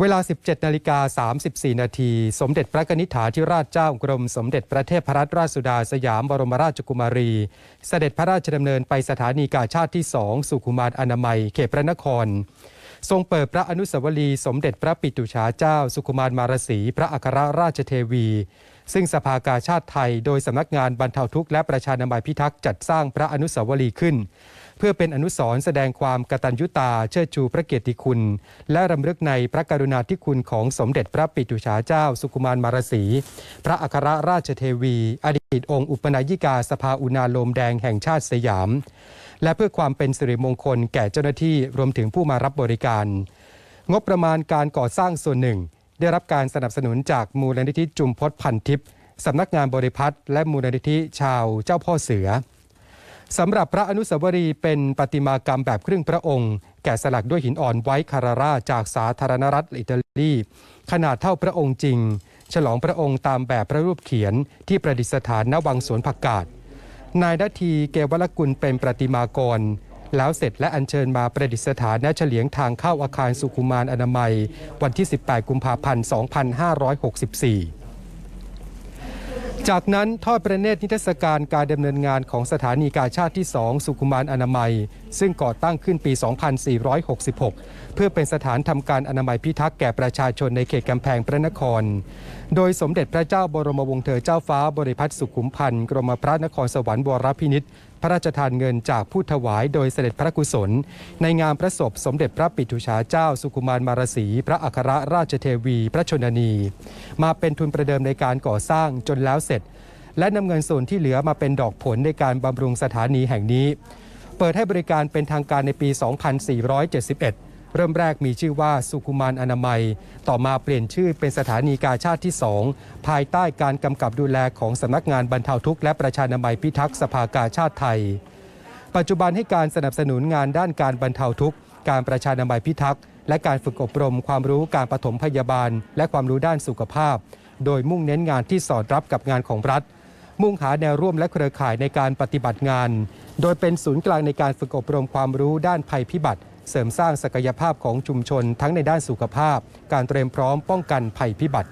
เวลา 17 นาฬิกา 34 นาที สมเด็จพระกนิษฐาธิราชเจ้ากรม สมเด็จพระเทพรัตนราชสุดาสยามบรมราชกุมารี เสด็จพระราชดำเนินไปสถานีกาชาติที่ 2 สุขุมารอนามัย เขตพระนคร ทรงเปิดพระอนุสาวรีย์สมเด็จพระปิตุฉาเจ้า สุขุมารมารสี พระอัครราชเทวี ซึ่งสภากาชาติไทย โดยสำนักงานบรรเทาทุกข์และประชานามัยพิทักษ์จัดสร้างพระอนุสาวรีย์ขึ้น เพื่อเป็นอนุสรณ์แสดงความกตัญญูตาเชิดชูพระเกียรติคุณ และรำลึกในพระกรุณาธิคุณของสมเด็จพระปิตุฉาเจ้า สุขุมารมารสี พระอัครราชเทวี อดีตองค์อุปนายิกาสภาอุณาโลมแดงแห่งชาติสยาม และเพื่อความเป็นสิริมงคลแก่เจ้าหน้าที่รวมถึงผู้มารับบริการ งบประมาณการก่อสร้างส่วนหนึ่ง ได้รับการสนับสนุนจากมูลนิธิจุมพศพันทิพย์สำนักงานบริพัตรและมูลนิธิชาวเจ้าพ่อเสือ สำหรับพระอนุสาวรีย์เป็นประติมากรรมแบบครึ่งพระองค์ แกะสลักด้วยหินอ่อนไว้คาราราจากสาธารณรัฐอิตาลี ขนาดเท่าพระองค์จริง ฉลองพระองค์ตามแบบพระรูปเขียนที่ประดิษฐานณวังสวนผักกาดนายนาทีเกวลกุลเป็นประติมากร แล้วเสร็จและอัญเชิญมาประดิษฐานณเฉลียงทางเข้าอาคารสุขุมารอนามัย วันที่ 18 กุมภาพันธ์ 2564 จากนั้นทอดประเนตรนิทรรศการการดำเนินงานของสถานีกาชาติที่ 2 สุขุมานอนามัย ซึ่งก่อตั้งขึ้นปี 2466 เพื่อเป็นสถานทำการอนามัยพิทักษ์แก่ประชาชนในเขตกำแพงพระนคร โดยสมเด็จพระเจ้าบรมวงศ์เธอเจ้าฟ้าบริพัตรสุขุมพันธ์กรมพระนครสวรรค์วรพินิษ พระราชทานเงินจากผู้ถวายโดยเสด็จพระกุศล ในงานพระศพสมเด็จพระปิตุฉาเจ้าสุขุมารมารสี พระอัครราชเทวี พระชนนี มาเป็นทุนประเดิมในการก่อสร้างจนแล้วเสร็จ และนำเงินส่วนที่เหลือมาเป็นดอกผลในการบำรุงสถานีแห่งนี้ เปิดให้บริการเป็นทางการในปี 2471 เริ่มแรกมีชื่อว่าสุขุมารอนามัย ต่อมาเปลี่ยนชื่อเป็นสถานีกาชาติที่ 2 ภายใต้การกำกับดูแลของสำนักงานบรรเทาทุกข์และประชานามัยพิทักษ์สภากาชาติไทย ปัจจุบันให้การสนับสนุนงานด้านการบรรเทาทุกข์ การประชานามัยพิทักษ์และการฝึกอบรมความรู้การปฐมพยาบาล และความรู้ด้านสุขภาพ โดยมุ่งเน้นงานที่สอดรับกับงานของรัฐ มุ่งหาแนวร่วมและเครือข่ายในการปฏิบัติงาน โดยเป็นศูนย์กลางในการฝึกอบรมความรู้ด้านภัยพิบัติ เสริมสร้างศักยภาพของชุมชนทั้งในด้านสุขภาพ การเตรียมพร้อมป้องกันภัยพิบัติ